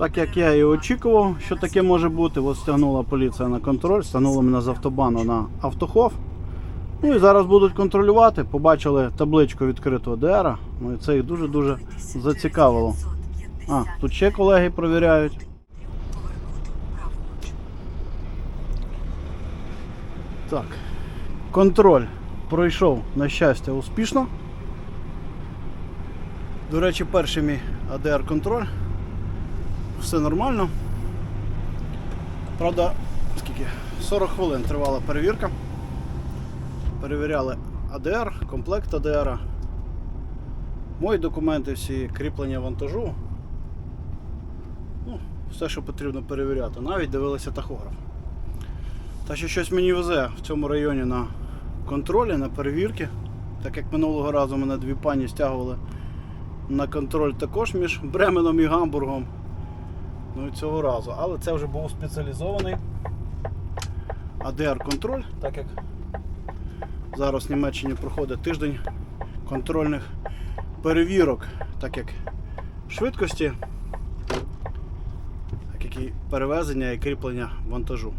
Так як я і очікував, що таке може бути, от стягнула поліція на контроль, стягнула мене з автобану на автохов. Ну і зараз будуть контролювати. Побачили табличку відкритого ДР. Ну і це їх дуже-дуже зацікавило. А, тут ще колеги провіряють. Так. Контроль пройшов, на щастя, успішно. До речі, перший мій АДР контроль. Все нормально. Правда, скільки? 40 хвилин тривала перевірка. Перевіряли АДР, комплект АДР. Мої документи, всі кріплення вантажу. Ну, все, що потрібно перевіряти. Навіть дивилися тахограф. Та що щось мені везе в цьому районі на контролі, на перевірки. Так як минулого разу мене дві пані стягували на контроль також між Бременом і Гамбургом. Ну і цього разу. Але це вже був спеціалізований АДР-контроль, так як зараз в Німеччині проходить тиждень контрольних перевірок, так як швидкості, так як і перевезення і кріплення вантажу.